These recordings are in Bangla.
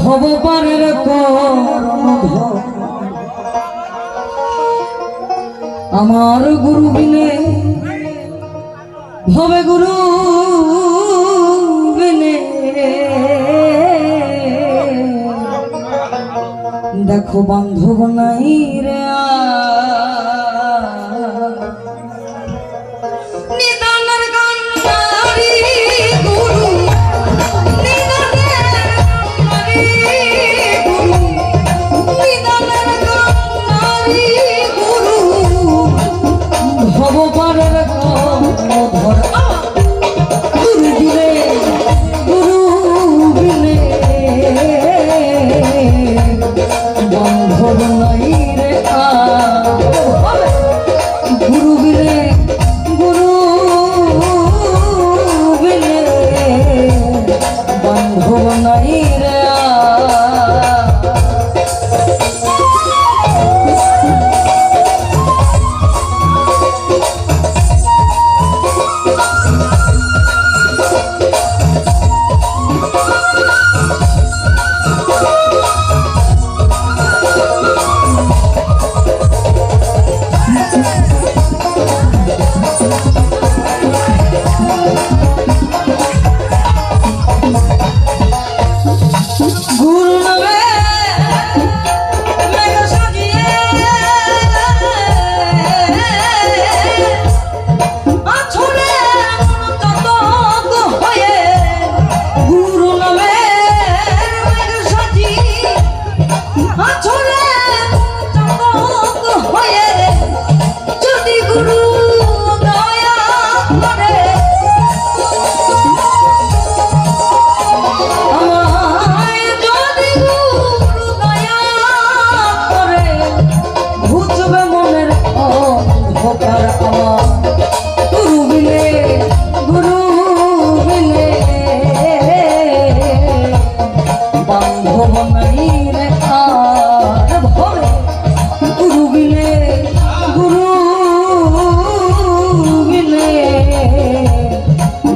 ভগবানের আমার গুরু বিনে ভবে গুরু বিনে। দেখো বান্ধব নাই রে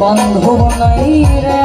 বন্ধু বনাই রে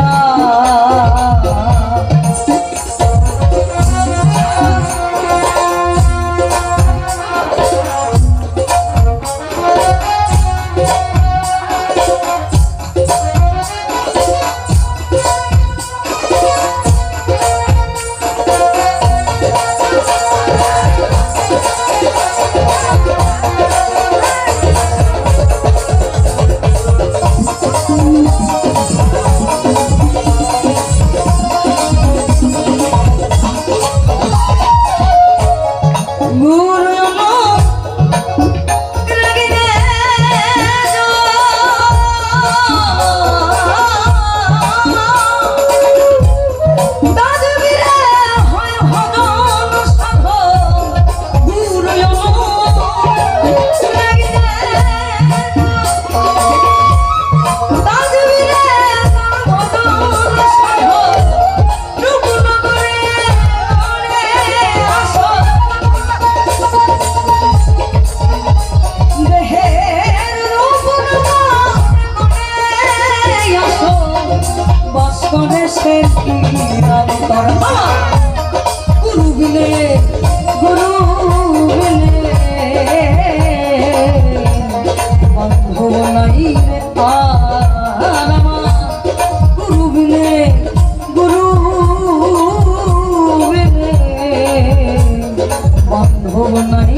বন্ধ নাই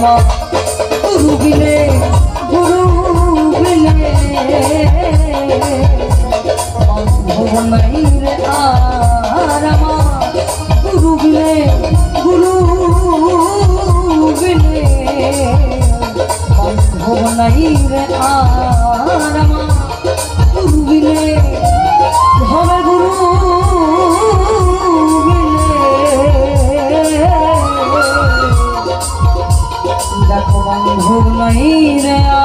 আমার গুরু বিনে গুরু বিনে নাই রে আর আমার গুরু বিনে গুরু বিনে নাই রে আর আমার ভুলাই রে